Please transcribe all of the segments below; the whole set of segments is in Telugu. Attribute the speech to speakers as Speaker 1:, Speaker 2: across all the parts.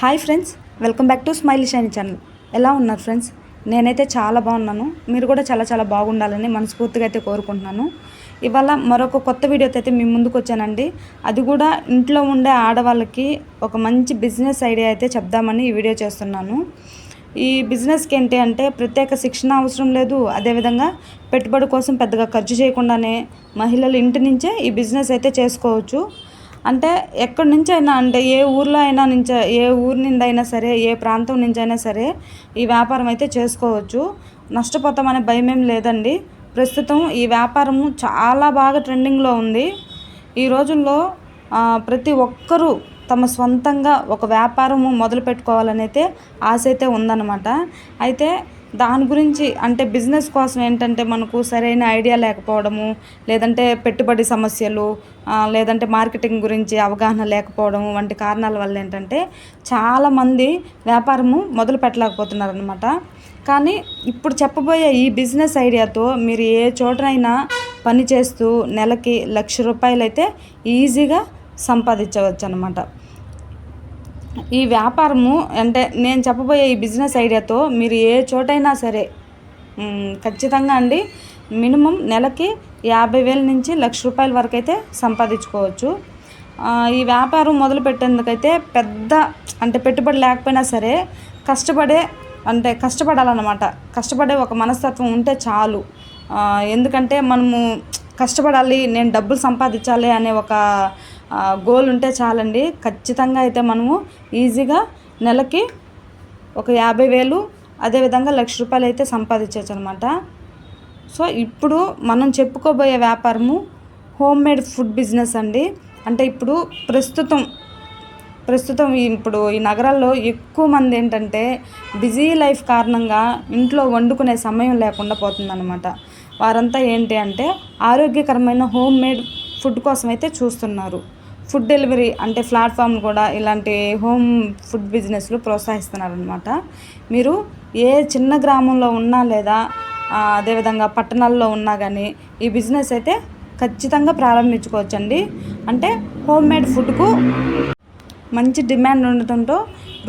Speaker 1: Hi friends welcome back to smile shine channel. ఎలా ఉన్నారు ఫ్రెండ్స్? నేనైతే చాలా బాగున్నాను. మీరు కూడా చాలా చాలా బాగుండాలని మనస్ఫూర్తిగా అయితే కోరుకుంటున్నాను. ఇవాళ మరొక కొత్త వీడియోతో అయితే మీ ముందుకు వచ్చానండి. అది కూడా ఇంట్లో ఉండే ఆడవాళ్ళకి ఒక మంచి బిజినెస్ ఐడియా అయితే చెప్దామని ఈ వీడియో చేస్తున్నాను. ఈ బిజినెస్కి ఏంటి అంటే ప్రత్యేక శిక్షణ అవసరం లేదు. అదేవిధంగా పెట్టుబడి కోసం పెద్దగా ఖర్చు చేయకుండానే మహిళలు ఇంటి నుంచే ఈ బిజినెస్ అయితే చేసుకోవచ్చు. అంటే ఎక్కడి నుంచి అయినా అంటే ఏ ఊర్లో అయినా నుంచి ఏ ఊరి నుండి అయినా సరే ఏ ప్రాంతం నుంచి అయినా సరే ఈ వ్యాపారం అయితే చేసుకోవచ్చు. నష్టపోతామనే భయం ఏం లేదండి. ప్రస్తుతం ఈ వ్యాపారము చాలా బాగా ట్రెండింగ్లో ఉంది. ఈ రోజుల్లో ప్రతి ఒక్కరూ తమ సొంతంగా ఒక వ్యాపారము మొదలు పెట్టుకోవాలని అయితే ఆశ అయితే ఉందన్నమాట. అయితే దాని గురించి అంటే బిజినెస్ కోసం ఏంటంటే మనకు సరైన ఐడియా లేకపోవడము లేదంటే పెట్టుబడి సమస్యలు లేదంటే మార్కెటింగ్ గురించి అవగాహన లేకపోవడం వంటి కారణాల వల్ల ఏంటంటే చాలామంది వ్యాపారము మొదలు పెట్టలేకపోతున్నారనమాట కానీ ఇప్పుడు చెప్పబోయే ఈ బిజినెస్ ఐడియాతో మీరు ఏ చోటనైనా పని చేస్తూ నెలకి లక్ష రూపాయలు అయితే ఈజీగా సంపాదించవచ్చు అనమాట ఈ వ్యాపారము అంటే నేను చెప్పబోయే ఈ బిజినెస్ ఐడియాతో మీరు ఏ చోటైనా సరే ఖచ్చితంగా అండి మినిమం నెలకి యాభై వేల నుంచి లక్ష రూపాయల వరకు అయితే సంపాదించుకోవచ్చు ఈ వ్యాపారం మొదలు పెట్టేందుకైతే పెద్ద అంటే పెట్టుబడి లేకపోయినా సరే కష్టపడే అంటే కష్టపడాలన్నమాట. కష్టపడే ఒక మనస్తత్వం ఉంటే చాలు. ఎందుకంటే మనము కష్టపడాలి నేను డబ్బులు సంపాదించాలి అనే ఒక గోల్ ఉంటే చాలండి. ఖచ్చితంగా అయితే మనము ఈజీగా నెలకి ఒక యాభై వేలు అదేవిధంగా లక్ష రూపాయలు అయితే సంపాదించవచ్చు అనమాట సో ఇప్పుడు మనం చెప్పుకోబోయే వ్యాపారము హోమ్ మేడ్ ఫుడ్ బిజినెస్ అండి. అంటే ఇప్పుడు ప్రస్తుతం ప్రస్తుతం ఇప్పుడు ఈ నగరాల్లో ఎక్కువ మంది ఏంటంటే బిజీ లైఫ్ కారణంగా ఇంట్లో వండుకునే సమయం లేకుండా పోతుందన్నమాట వారంతా ఏంటి అంటే ఆరోగ్యకరమైన హోమ్ మేడ్ ఫుడ్ కోసం అయితే చూస్తున్నారు. ఫుడ్ డెలివరీ అంటే ప్లాట్ఫామ్ కూడా ఇలాంటి హోమ్ ఫుడ్ బిజినెస్లు ప్రోత్సహిస్తున్నారనమాట మీరు ఏ చిన్న గ్రామంలో ఉన్నా లేదా అదేవిధంగా పట్టణాల్లో ఉన్నా కానీ ఈ బిజినెస్ అయితే ఖచ్చితంగా ప్రారంభించుకోవచ్చండి. అంటే హోమ్ మేడ్ ఫుడ్కు మంచి డిమాండ్ ఉండటంతో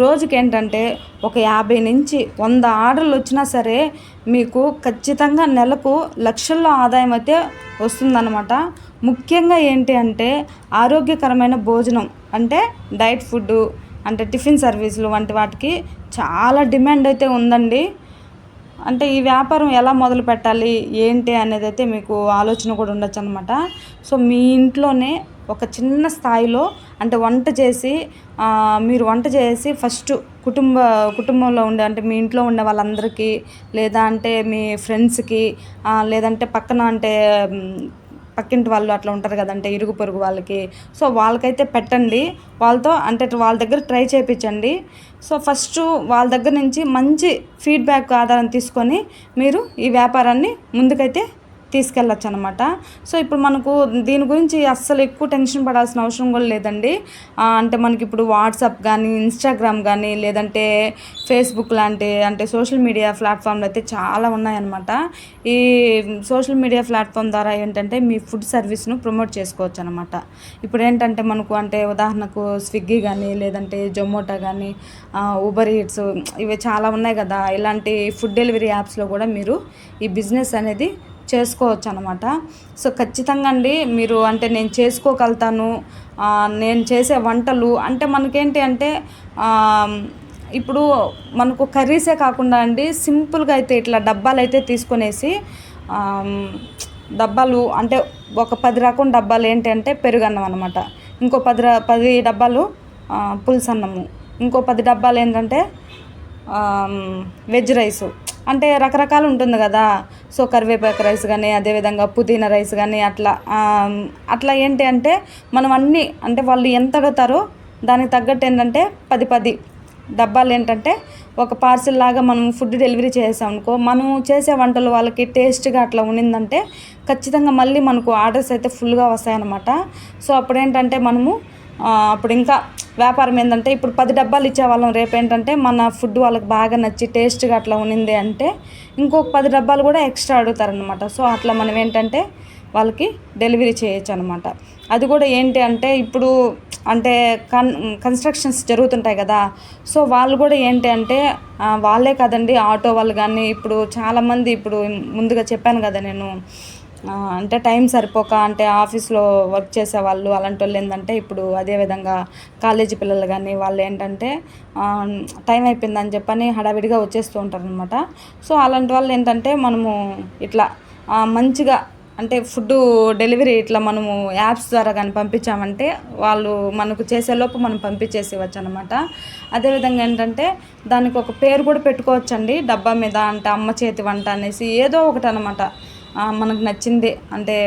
Speaker 1: రోజుకి ఏంటంటే ఒక యాభై నుంచి వంద ఆర్డర్లు వచ్చినా సరే మీకు ఖచ్చితంగా నెలకు లక్షల్లో ఆదాయం అయితే వస్తుందన్నమాట. ముఖ్యంగా ఏంటి అంటే ఆరోగ్యకరమైన భోజనం అంటే డైట్ ఫుడ్ అంటే టిఫిన్ సర్వీసులు వంటి వాటికి చాలా డిమాండ్ అయితే ఉందండి. అంటే ఈ వ్యాపారం ఎలా మొదలు పెట్టాలి ఏంటి అనేది అయితే మీకు ఆలోచన కూడా ఉండొచ్చు అనమాట సో మీ ఇంట్లోనే ఒక చిన్న స్థాయిలో అంటే వంట చేసి మీరు వంట చేసి ఫస్ట్ కుటుంబ కుటుంబంలో ఉండే అంటే మీ ఇంట్లో ఉండే వాళ్ళందరికీ లేదా అంటే మీ ఫ్రెండ్స్కి లేదంటే పక్కన అంటే పక్కింటి వాళ్ళు అట్లా ఉంటారు కదంటే ఇరుగు పొరుగు వాళ్ళకి. సో వాళ్ళకైతే పెట్టండి. వాళ్ళతో అంటే వాళ్ళ దగ్గర ట్రై చేయించండి సో ఫస్ట్ వాళ్ళ దగ్గర నుంచి మంచి ఫీడ్బ్యాక్ ఆధారం తీసుకొని మీరు ఈ వ్యాపారాన్ని ముందుకైతే తీసుకెళ్ళచ్చు అనమాట సో ఇప్పుడు మనకు దీని గురించి అస్సలు ఎక్కువ టెన్షన్ పడాల్సిన అవసరం కూడా లేదండి. అంటే మనకి ఇప్పుడు వాట్సాప్ కానీ ఇన్స్టాగ్రామ్ కానీ లేదంటే ఫేస్బుక్ లాంటి అంటే సోషల్ మీడియా ప్లాట్ఫామ్లు అయితే చాలా ఉన్నాయన్నమాట ఈ సోషల్ మీడియా ప్లాట్ఫామ్ ద్వారా ఏంటంటే మీ ఫుడ్ సర్వీస్ను ప్రమోట్ చేసుకోవచ్చు అనమాట ఇప్పుడు ఏంటంటే మనకు అంటే ఉదాహరణకు స్విగ్గీ కానీ లేదంటే జొమాటో కానీ ఊబర్ ఈట్స్ ఇవి చాలా ఉన్నాయి కదా. ఇలాంటి ఫుడ్ డెలివరీ యాప్స్లో కూడా మీరు ఈ బిజినెస్ అనేది చేసుకోవచ్చు అనమాట సో ఖచ్చితంగా అండి మీరు అంటే నేను చేసుకోగలుగుతాను నేను చేసే వంటలు అంటే మనకేంటి అంటే ఇప్పుడు మనకు కర్రీసే కాకుండా అండి సింపుల్గా అయితే ఇట్లా డబ్బాలు అయితే తీసుకునేసి డబ్బాలు అంటే ఒక పది రకం డబ్బాలు ఏంటంటే పెరుగన్నం అనమాట. ఇంకో పది పది డబ్బాలు పులుసన్నము. ఇంకో పది డబ్బాలు ఏంటంటే వెజ్ రైసు. అంటే రకరకాలు ఉంటుంది కదా. సో కరివేపాకు రైస్ కానీ అదేవిధంగా పుదీనా రైస్ కానీ అట్లా అట్లా ఏంటి అంటే మనం అన్నీ అంటే వాళ్ళు ఎంత అడుగుతారో దానికి తగ్గట్టు ఏంటంటే పది పది డబ్బాలు ఏంటంటే ఒక పార్సిల్ లాగా మనం ఫుడ్ డెలివరీ చేసాం అనుకో మనం చేసే వంటలు వాళ్ళకి టేస్ట్గా అట్లా ఉండిందంటే ఖచ్చితంగా మళ్ళీ మనకు ఆర్డర్స్ అయితే ఫుల్గా వస్తాయన్నమాట. సో అప్పుడు ఏంటంటే మనము అప్పుడు ఇంకా వ్యాపారం ఏంటంటే ఇప్పుడు పది డబ్బాలు ఇచ్చేవాళ్ళం. రేపు ఏంటంటే మన ఫుడ్ వాళ్ళకి బాగా నచ్చి టేస్ట్గా అట్లా ఉన్నింది అంటే ఇంకొక పది డబ్బాలు కూడా ఎక్స్ట్రా అడుగుతారనమాట సో అట్లా మనం ఏంటంటే వాళ్ళకి డెలివరీ చేయొచ్చు అనమాట అది కూడా ఏంటి అంటే ఇప్పుడు అంటే కన్ కన్స్ట్రక్షన్స్ జరుగుతుంటాయి కదా. సో వాళ్ళు కూడా ఏంటి అంటే వాళ్ళే కదండి ఆటో వాళ్ళు కానీ ఇప్పుడు చాలామంది ఇప్పుడు ముందుగా చెప్పాను కదా నేను అంటే టైం సరిపోక అంటే ఆఫీస్లో వర్క్ చేసే వాళ్ళు అలాంటి వాళ్ళు ఏంటంటే ఇప్పుడు అదేవిధంగా కాలేజీ పిల్లలు కానీ వాళ్ళు ఏంటంటే టైం అయిపోయిందని చెప్పని హడావిడిగా వచ్చేస్తూ ఉంటారనమాట సో అలాంటి వాళ్ళు ఏంటంటే మనము ఇట్లా మంచిగా అంటే ఫుడ్ డెలివరీ ఇట్లా మనము యాప్స్ ద్వారా కానీ పంపించామంటే వాళ్ళు మనకు చేసేలోపు మనం పంపించేసేవచ్చు అనమాట అదేవిధంగా ఏంటంటే దానికి ఒక పేరు కూడా పెట్టుకోవచ్చండి. డబ్బా మీద అంటే అమ్మ చేతి వంట అనేసి ఏదో ఒకటి అనమాట మనకు నచ్చింది అంటే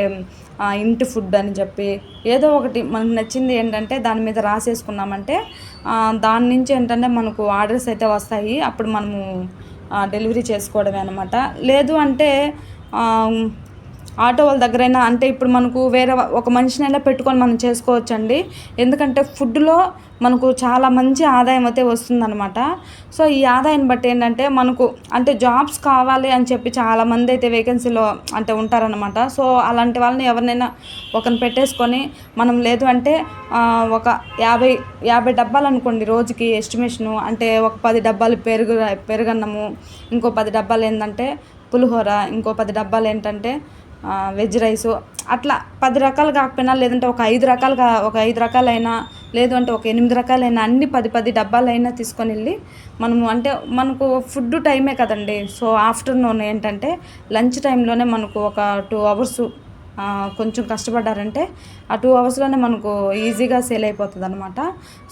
Speaker 1: ఇంటి ఫుడ్ అని చెప్పి ఏదో ఒకటి మనకు నచ్చింది ఏంటంటే దాని మీద రాసేసుకున్నామంటే దాని నుంచి ఏంటంటే మనకు ఆర్డర్స్ అయితే వస్తాయి. అప్పుడు మనము డెలివరీ చేసుకోవడమే అనమాట లేదు అంటే ఆటో వాళ్ళ దగ్గరైనా అంటే ఇప్పుడు మనకు వేరే ఒక మనిషినైనా పెట్టుకొని మనం చేసుకోవచ్చండి. ఎందుకంటే ఫుడ్లో మనకు చాలా మంచి ఆదాయం అయితే వస్తుందన్నమాట. సో ఈ ఆదాయాన్ని బట్టి ఏంటంటే మనకు అంటే జాబ్స్ కావాలి అని చెప్పి చాలామంది అయితే వేకెన్సీలో అంటే ఉంటారనమాట సో అలాంటి వాళ్ళని ఎవరినైనా ఒకరిని పెట్టేసుకొని మనం లేదు అంటే ఒక యాభై యాభై డబ్బాలు అనుకోండి రోజుకి ఎస్టిమేషను. అంటే ఒక పది డబ్బాలు పెరుగు పెరుగన్నము ఇంకో పది డబ్బాలు ఏంటంటే పులిహోర ఇంకో పది డబ్బాలు ఏంటంటే వెజ్ రైసు. అట్లా పది రకాలు కాకపోయినా లేదంటే ఒక ఐదు రకాలుగా ఒక ఐదు రకాలైనా లేదు అంటే ఒక ఎనిమిది రకాలైనా అన్ని పది పది డబ్బాలైనా తీసుకొని వెళ్ళి మనము అంటే మనకు ఫుడ్ టైమే కదండి. సో ఆఫ్టర్నూన్ ఏంటంటే లంచ్ టైంలోనే మనకు ఒక టూ అవర్స్ కొంచెం కష్టపడ్డారంటే ఆ టూ అవర్స్లోనే మనకు ఈజీగా సేల్ అయిపోతుంది అనమాట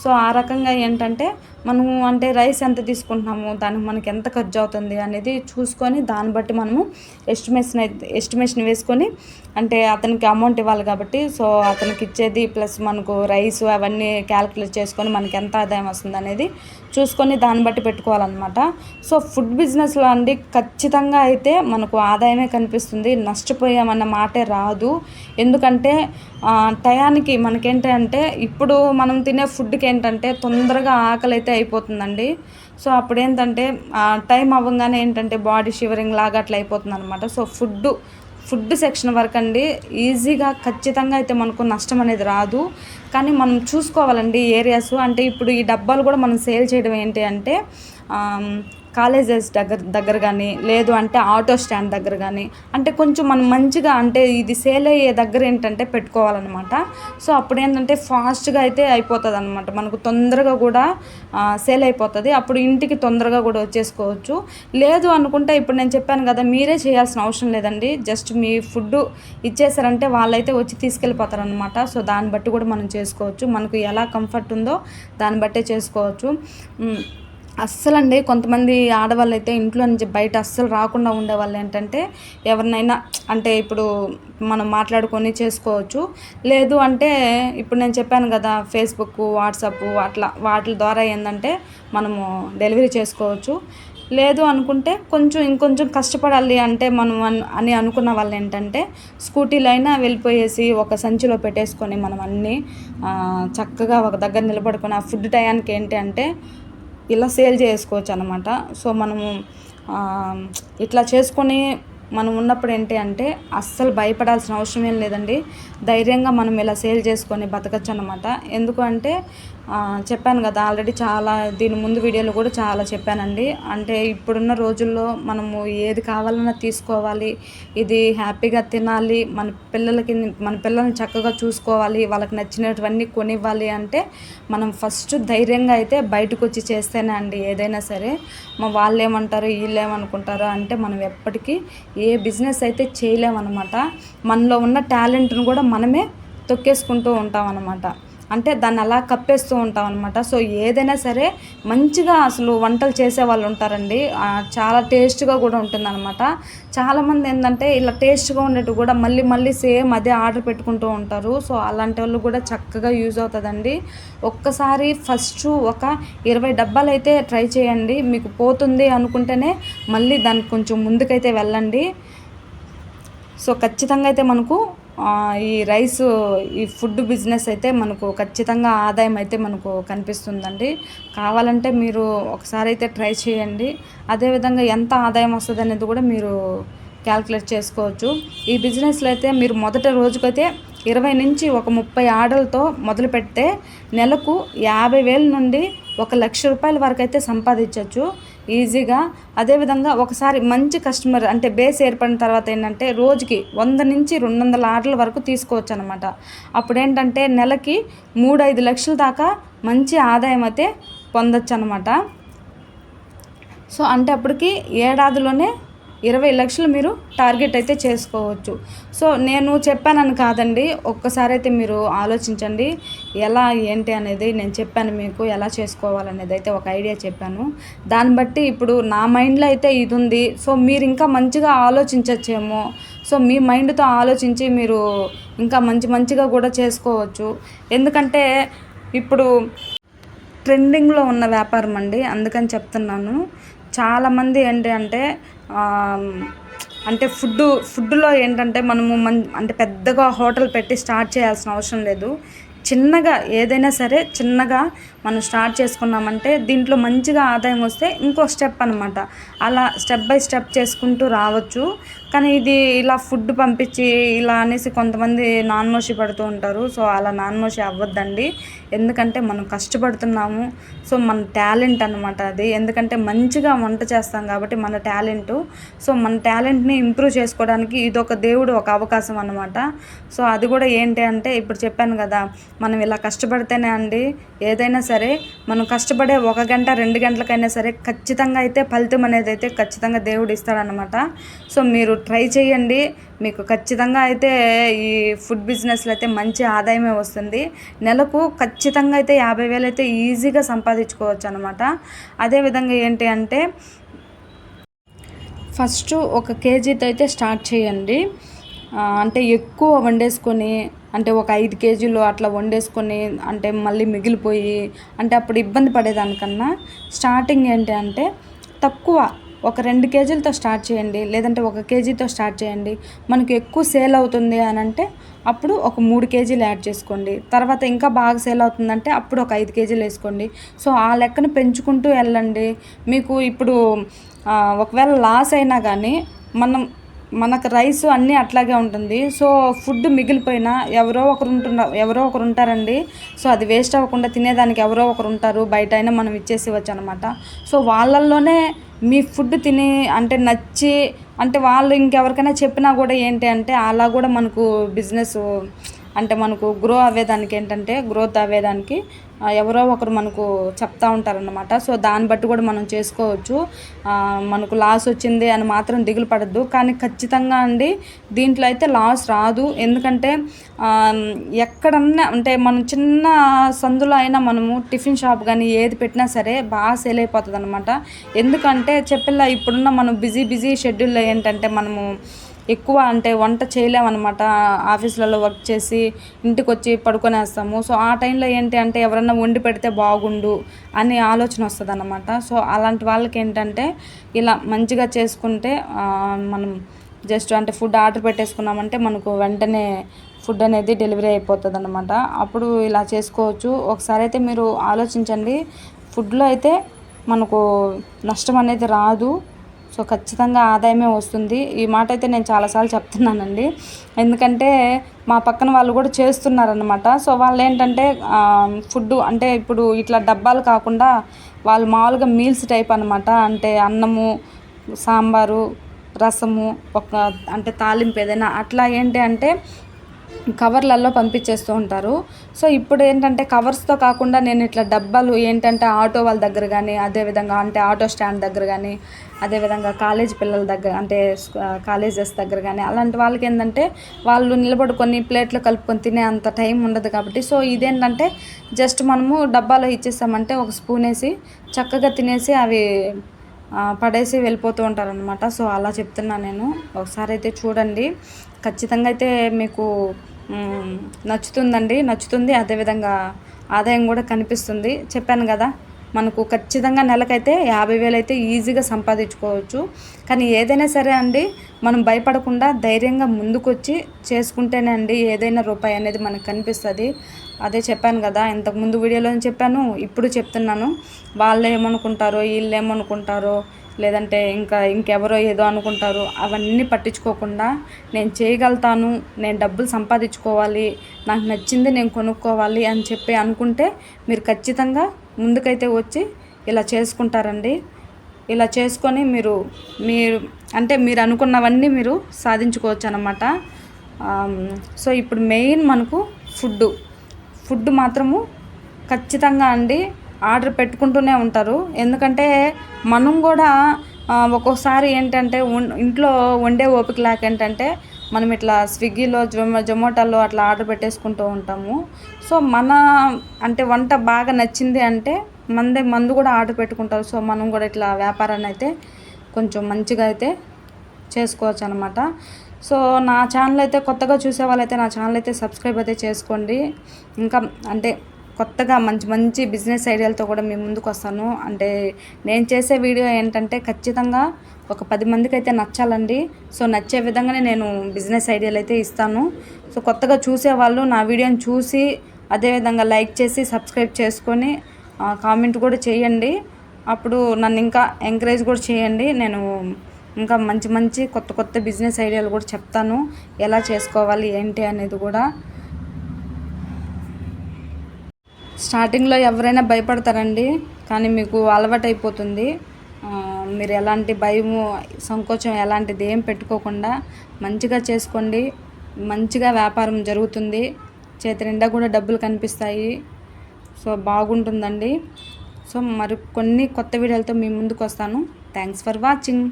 Speaker 1: సో ఆ రకంగా ఏంటంటే మనము అంటే రైస్ ఎంత తీసుకుంటున్నాము దానికి మనకి ఎంత ఖర్చు అవుతుంది అనేది చూసుకొని దాన్ని బట్టి మనము ఎస్టిమేషన్ అయితే ఎస్టిమేషన్ వేసుకొని అంటే అతనికి అమౌంట్ ఇవ్వాలి కాబట్టి సో అతనికి ఇచ్చేది ప్లస్ మనకు రైస్ అవన్నీ క్యాలిక్యులేట్ చేసుకొని మనకి ఎంత ఆదాయం వస్తుంది అనేది చూసుకొని దాన్ని బట్టి పెట్టుకోవాలన్నమాట. సో ఫుడ్ బిజినెస్లో అండి ఖచ్చితంగా అయితే మనకు ఆదాయమే కనిపిస్తుంది. నష్టపోయామన్న మాటే రా కాదు. ఎందుకంటే టయానికి మనకేంటంటే ఇప్పుడు మనం తినే ఫుడ్కి ఏంటంటే తొందరగా ఆకలి అయితే అయిపోతుందండి. సో అప్పుడు ఏంటంటే టైం అవ్వగానే ఏంటంటే బాడీ షివరింగ్ లాగా అట్లా అయిపోతుంది అనమాట సో ఫుడ్ ఫుడ్ సెక్షన్ వరకు అండి ఈజీగా ఖచ్చితంగా అయితే మనకు నష్టం అనేది రాదు. కానీ మనం చూసుకోవాలండి ఏరియాస్. అంటే ఇప్పుడు ఈ డబ్బాలు కూడా మనం సేల్ చేయడం ఏంటి అంటే కాలేజెస్ దగ్గర దగ్గర కానీ లేదు అంటే ఆటో స్టాండ్ దగ్గర కానీ అంటే కొంచెం మనం మంచిగా అంటే ఇది సేల్ అయ్యే దగ్గర ఏంటంటే పెట్టుకోవాలన్నమాట. సో అప్పుడు ఏంటంటే ఫాస్ట్గా అయితే అయిపోతుంది అనమాట మనకు తొందరగా కూడా సేల్ అయిపోతుంది. అప్పుడు ఇంటికి తొందరగా కూడా వచ్చేసుకోవచ్చు. లేదు అనుకుంటే ఇప్పుడు నేను చెప్పాను కదా మీరే చేయాల్సిన అవసరం లేదండి. జస్ట్ మీ ఫుడ్ ఇచ్చేసారంటే వాళ్ళైతే వచ్చి తీసుకెళ్ళిపోతారనమాట సో దాన్ని బట్టి కూడా మనం చేసుకోవచ్చు. మనకు ఎలా కంఫర్ట్ ఉందో దాన్ని బట్టే చేసుకోవచ్చు. అస్సలండి కొంతమంది ఆడవాళ్ళు అయితే ఇంట్లో నుంచి బయట అస్సలు రాకుండా ఉండే వాళ్ళు ఏంటంటే ఎవరినైనా అంటే ఇప్పుడు మనం మాట్లాడుకొని చేసుకోవచ్చు. లేదు అంటే ఇప్పుడు నేను చెప్పాను కదా ఫేస్బుక్ వాట్సాప్ అట్లా వాటి ద్వారా ఏంటంటే మనము డెలివరీ చేసుకోవచ్చు. లేదు అనుకుంటే కొంచెం ఇంకొంచెం కష్టపడాలి అంటే మనం అన్- అని అనుకున్న వాళ్ళు ఏంటంటే స్కూటీలో అయినా వెళ్ళిపోయేసి ఒక సంచిలో పెట్టేసుకొని మనం అన్నీ చక్కగా ఒక దగ్గర నిలబడుకొని ఆ ఫుడ్ టయానికి ఏంటి అంటే ఇలా సేల్ చేసుకోవచ్చు అనమాట సో మనము ఇట్లా చేసుకొని మనం ఉన్నప్పుడు ఏంటి అంటే అస్సలు భయపడాల్సిన అవసరం ఏం లేదండి. ధైర్యంగా మనం ఇలా సేల్ చేసుకొని బతకచ్చు అనమాట ఎందుకు అంటే చెప్పాను కదా ఆల్రెడీ చాలా దీని ముందు వీడియోలో కూడా చాలా చెప్పానండి. అంటే ఇప్పుడున్న రోజుల్లో మనము ఏది కావాలన్నా తీసుకోవాలి ఇది హ్యాపీగా తినాలి మన పిల్లలకి మన పిల్లల్ని చక్కగా చూసుకోవాలి వాళ్ళకి నచ్చినటువన్నీ కొనివ్వాలి అంటే మనం ఫస్ట్ ధైర్యంగా అయితే బయటకు వచ్చి చేస్తేనే అండి ఏదైనా సరే. మా వాళ్ళు ఏమంటారు వీళ్ళు ఏమనుకుంటారు అంటే మనం ఎప్పటికీ ఏ బిజినెస్ అయితే చేయలేమన్నమాట. మనలో ఉన్న టాలెంట్ను కూడా మనమే తొక్కేసుకుంటూ ఉంటాం అన్నమాట అంటే దాన్ని అలా కప్పేస్తూ ఉంటాం అనమాట సో ఏదైనా సరే మంచిగా అసలు వంటలు చేసే వాళ్ళు ఉంటారండి. చాలా టేస్ట్గా కూడా ఉంటుందన్నమాట. చాలామంది ఏంటంటే ఇలా టేస్ట్గా ఉండేట్టు కూడా మళ్ళీ మళ్ళీ సేమ్ అదే ఆర్డర్ పెట్టుకుంటూ ఉంటారు. సో అలాంటి వాళ్ళు కూడా చక్కగా యూజ్ అవుతుందండి. ఒక్కసారి ఫస్ట్ ఒక ఇరవై డబ్బాలు అయితే ట్రై చేయండి. మీకు పోతుంది అనుకుంటేనే మళ్ళీ దానికి కొంచెం ముందుకైతే వెళ్ళండి. సో ఖచ్చితంగా అయితే మనకు ఈ రైస్ ఈ ఫుడ్ బిజినెస్ అయితే మనకు ఖచ్చితంగా ఆదాయం అయితే మనకు కనిపిస్తుందండి. కావాలంటే మీరు ఒకసారి అయితే ట్రై చేయండి. అదేవిధంగా ఎంత ఆదాయం వస్తుంది అనేది కూడా మీరు క్యాల్కులేట్ చేసుకోవచ్చు. ఈ బిజినెస్లో అయితే మీరు మొదటి రోజుకైతే ఇరవై నుంచి ఒక ముప్పై ఆర్డర్లతో మొదలు పెడితే నెలకు యాభై వేల నుండి ఒక లక్ష రూపాయల వరకు అయితే సంపాదించవచ్చు ఈజీగా. అదేవిధంగా ఒకసారి మంచి కస్టమర్ అంటే బేస్ ఏర్పడిన తర్వాత ఏంటంటే రోజుకి వంద నుంచి రెండు వందల ఆర్డర్ల వరకు తీసుకోవచ్చు అనమాట అప్పుడు ఏంటంటే నెలకి మూడు ఐదు లక్షల దాకా మంచి ఆదాయం అయితే పొందొచ్చు అనమాట సో అంటే అప్పటికి ఏడాదిలోనే ఇరవై లక్షలు మీరు టార్గెట్ అయితే చేసుకోవచ్చు. సో నేను చెప్పానని కాదండి. ఒక్కసారి అయితే మీరు ఆలోచించండి. ఎలా ఏంటి అనేది నేను చెప్పాను మీకు. ఎలా చేసుకోవాలనేది అయితే ఒక ఐడియా చెప్పాను. దాన్ని బట్టి ఇప్పుడు నా మైండ్లో అయితే ఇది ఉంది. సో మీరు ఇంకా మంచిగా ఆలోచించచ్చేమో. సో మీ మైండ్తో ఆలోచించి మీరు ఇంకా మంచి మంచిగా కూడా చేసుకోవచ్చు. ఎందుకంటే ఇప్పుడు ట్రెండింగ్లో ఉన్న వ్యాపారం అండి. అందుకని చెప్తున్నాను. చాలామంది ఏంటి అంటే అంటే ఫుడ్ ఫుడ్లో ఏంటంటే మనము మన్ అంటే పెద్దగా హోటల్ పెట్టి స్టార్ట్ చేయాల్సిన అవసరం లేదు. చిన్నగా ఏదైనా సరే చిన్నగా మనం స్టార్ట్ చేసుకున్నామంటే దీంట్లో మంచిగా ఆదాయం వస్తే ఇంకో స్టెప్ అనమాట అలా స్టెప్ బై స్టెప్ చేసుకుంటూ రావచ్చు. కానీ ఇది ఇలా ఫుడ్ పంపించి ఇలా అనేసి కొంతమంది నాన్మోషి పడుతూ ఉంటారు. సో అలా నాన్మోషి అవ్వద్దండి. ఎందుకంటే మనం కష్టపడుతున్నాము. సో మన టాలెంట్ అనమాట అది. ఎందుకంటే మంచిగా వంట చేస్తాం కాబట్టి మన టాలెంట్. సో మన టాలెంట్ని ఇంప్రూవ్ చేసుకోవడానికి ఇది ఒక దేవుడు ఒక అవకాశం అనమాట సో అది కూడా ఏంటి అంటే ఇప్పుడు చెప్పాను కదా మనం ఇలా కష్టపడితేనే అండి ఏదైనా సరే మనం కష్టపడే ఒక గంట రెండు గంటలకైనా సరే ఖచ్చితంగా అయితే ఫలితం అనేది అయితే ఖచ్చితంగా దేవుడు ఇస్తాడనమాట సో మీరు ట్రై చేయండి. మీకు ఖచ్చితంగా అయితే ఈ ఫుడ్ బిజినెస్లో అయితే మంచి ఆదాయమే వస్తుంది. నెలకు ఖచ్చితంగా అయితే యాభై వేలు అయితే ఈజీగా సంపాదించుకోవచ్చు అనమాట అదేవిధంగా ఏంటి అంటే ఫస్ట్ ఒక కేజీతో అయితే స్టార్ట్ చేయండి. అంటే ఎక్కువ వండేసుకొని అంటే ఒక ఐదు కేజీలు అట్లా వండేసుకొని అంటే మళ్ళీ మిగిలిపోయి అంటే అప్పుడు ఇబ్బంది పడేదానికన్నా స్టార్టింగ్ ఏంటి అంటే తక్కువ ఒక రెండు కేజీలతో స్టార్ట్ చేయండి లేదంటే ఒక కేజీతో స్టార్ట్ చేయండి. మనకు ఎక్కువ సేల్ అవుతుంది అని అంటే అప్పుడు ఒక మూడు కేజీలు యాడ్ చేసుకోండి. తర్వాత ఇంకా బాగా సేల్ అవుతుందంటే అప్పుడు ఒక ఐదు కేజీలు వేసుకోండి. సో ఆ లెక్కను పెంచుకుంటూ వెళ్ళండి. మీకు ఇప్పుడు ఒకవేళ లాస్ అయినా కానీ మనం మనకు రైస్ అన్నీ అట్లాగే ఉంటుంది. సో ఫుడ్ మిగిలిపోయినా ఎవరో ఒకరు ఉంటున్నారు ఎవరో ఒకరు ఉంటారండి. సో అది వేస్ట్ అవ్వకుండా తినేదానికి ఎవరో ఒకరు ఉంటారు. బయట అయినా మనం ఇచ్చేసి ఇవ్వచ్చు అనమాట సో వాళ్ళల్లోనే మీ ఫుడ్ తిని అంటే నచ్చి అంటే వాళ్ళు ఇంకెవరికైనా చెప్పినా కూడా ఏంటి అంటే అలా కూడా మనకు బిజినెస్ అంటే మనకు గ్రో అవ్వేదానికి ఏంటంటే గ్రోత్ అవ్వేదానికి ఎవరో ఒకరు మనకు చెప్తా ఉంటారనమాట సో దాన్ని బట్టి కూడా మనం చేసుకోవచ్చు. మనకు లాస్ వచ్చింది అని మాత్రం దిగులు పడద్దు. కానీ ఖచ్చితంగా అండి దీంట్లో అయితే లాస్ రాదు. ఎందుకంటే ఎక్కడన్నా అంటే మనం చిన్న సందులో అయినా మనము టిఫిన్ షాప్ కానీ ఏది పెట్టినా సరే బాగా సేల్ అయిపోతుంది అనమాట ఎందుకంటే చెప్పిల్లా ఇప్పుడున్న మనం బిజీ బిజీ షెడ్యూల్లో ఏంటంటే మనము ఎక్కువ అంటే వంట చేయలేమన్నమాట. ఆఫీసులలో వర్క్ చేసి ఇంటికి వచ్చి పడుకొనేస్తాము. సో ఆ టైంలో ఏంటి అంటే ఎవరన్నా వండి పెడితే బాగుండు అని ఆలోచన వస్తుంది అన్నమాట సో అలాంటి వాళ్ళకి ఏంటంటే ఇలా మంచిగా చేసుకుంటే మనం జస్ట్ అంటే ఫుడ్ ఆర్డర్ పెట్టేసుకున్నామంటే మనకు వెంటనే ఫుడ్ అనేది డెలివరీ అయిపోతుంది అనమాట అప్పుడు ఇలా చేసుకోవచ్చు. ఒకసారి అయితే మీరు ఆలోచించండి. ఫుడ్లో అయితే మనకు నష్టం అనేది రాదు. సో ఖచ్చితంగా ఆదాయమే వస్తుంది. ఈ మాట అయితే నేను చాలాసార్లు చెప్తున్నానండి. ఎందుకంటే మా పక్కన వాళ్ళు కూడా చేస్తున్నారనమాట సో వాళ్ళు ఏంటంటే ఫుడ్ అంటే ఇప్పుడు ఇట్లా డబ్బాలు కాకుండా వాళ్ళు మామూలుగా మీల్స్ టైప్ అనమాట అంటే అన్నము సాంబారు రసము ఒక అంటే తాలింపు ఏదైనా అట్లా ఏంటి అంటే కవర్లలో పంపించేస్తూ ఉంటారు. సో ఇప్పుడు ఏంటంటే కవర్స్తో కాకుండా నేను ఇట్లా డబ్బాలు ఏంటంటే ఆటో వాళ్ళ దగ్గర కానీ అదేవిధంగా అంటే ఆటో స్టాండ్ దగ్గర కానీ అదేవిధంగా కాలేజ్ పిల్లల దగ్గర అంటే కాలేజెస్ దగ్గర కానీ అలాంటి వాళ్ళకి ఏంటంటే వాళ్ళు నిలబడుకొని ప్లేట్లు కలుపుకొని తినే అంత టైం ఉండదు కాబట్టి. సో ఇదేంటంటే జస్ట్ మనము డబ్బాలో ఇచ్చేసామంటే ఒక స్పూన్ వేసి చక్కగా తినేసి అవి పడేసి వెళ్ళిపోతూ ఉంటారనమాట సో అలా చెప్తున్నా నేను. ఒకసారి అయితే చూడండి. ఖచ్చితంగా అయితే మీకు నచ్చుతుందండి. నచ్చుతుంది. అదేవిధంగా ఆదాయం కూడా కనిపిస్తుంది. చెప్పాను కదా మనకు ఖచ్చితంగా నెలకైతే యాభై వేలు అయితే ఈజీగా సంపాదించుకోవచ్చు. కానీ ఏదైనా సరే అండి మనం భయపడకుండా ధైర్యంగా ముందుకొచ్చి చేసుకుంటేనే అండి ఏదైనా రూపాయి అనేది మనకు కనిపిస్తుంది. అదే చెప్పాను కదా ఇంతకుముందు వీడియోలో చెప్పాను ఇప్పుడు చెప్తున్నాను. వాళ్ళు ఏమనుకుంటారో వీళ్ళు ఏమనుకుంటారో లేదంటే ఇంకా ఇంకెవరో ఏదో అనుకుంటారు అవన్నీ పట్టించుకోకుండా నేను చేయగలుగుతాను నేను డబ్బులు సంపాదించుకోవాలి నాకు నచ్చింది నేను కొనుక్కోవాలి అని చెప్పి అనుకుంటే మీరు ఖచ్చితంగా ముందుకైతే వచ్చి ఇలా చేసుకుంటారండి. ఇలా చేసుకొని మీరు మీరు అంటే మీరు అనుకున్నవన్నీ మీరు సాధించుకోవచ్చు అనమాట సో ఇప్పుడు మెయిన్ మనకు ఫుడ్ ఫుడ్ మాత్రము ఖచ్చితంగా అండి. ఆర్డర్ పెట్టుకుంటూనే ఉంటారు. ఎందుకంటే మనం కూడా ఒక్కోసారి ఏంటంటే ఇంట్లో వండే ఓపిక లేక ఏంటంటే మనం ఇట్లా స్విగ్గీలో జొమా జొమాటోలో అట్లా ఆర్డర్ పెట్టేసుకుంటూ ఉంటాము. సో మన అంటే వంట బాగా నచ్చింది అంటే మందే మందు కూడా ఆర్డర్ పెట్టుకుంటారు. సో మనం కూడా ఇట్లా వ్యాపారాన్ని అయితే కొంచెం మంచిగా అయితే చేసుకోవచ్చు అనమాట సో నా ఛానల్ అయితే కొత్తగా చూసే వాళ్ళైతే నా ఛానల్ అయితే సబ్స్క్రైబ్ అయితే చేసుకోండి. ఇంకా అంటే కొత్తగా మంచి మంచి బిజినెస్ ఐడియాలతో కూడా మీ ముందుకు వస్తాను. అంటే నేను చేసే వీడియో ఏంటంటే ఖచ్చితంగా ఒక పది మందికి అయితే నచ్చాలండి. సో నచ్చే విధంగానే నేను బిజినెస్ ఐడియాలు అయితే ఇస్తాను. సో కొత్తగా చూసే వాళ్ళు నా వీడియోని చూసి అదేవిధంగా లైక్ చేసి సబ్స్క్రైబ్ చేసుకొని కామెంట్ కూడా చేయండి. అప్పుడు నన్ను ఇంకా ఎంకరేజ్ కూడా చేయండి. నేను ఇంకా మంచి మంచి కొత్త కొత్త బిజినెస్ ఐడియాలు కూడా చెప్తాను. ఎలా చేసుకోవాలి ఏంటి అనేది కూడా. స్టార్టింగ్లో ఎవరైనా భయపడతారండి కానీ మీకు అలవాటు అయిపోతుంది మీరు ఎలాంటి భయము సంకోచం ఎలాంటిది ఏం పెట్టుకోకుండా మంచిగా చేసుకోండి. మంచిగా వ్యాపారం జరుగుతుంది. చేతి నిండా కూడా డబ్బులు కనిపిస్తాయి. సో బాగుంటుందండి. సో మరి కొన్ని కొత్త వీడియోలతో మీ ముందుకు వస్తాను థ్యాంక్స్ ఫర్ వాచింగ్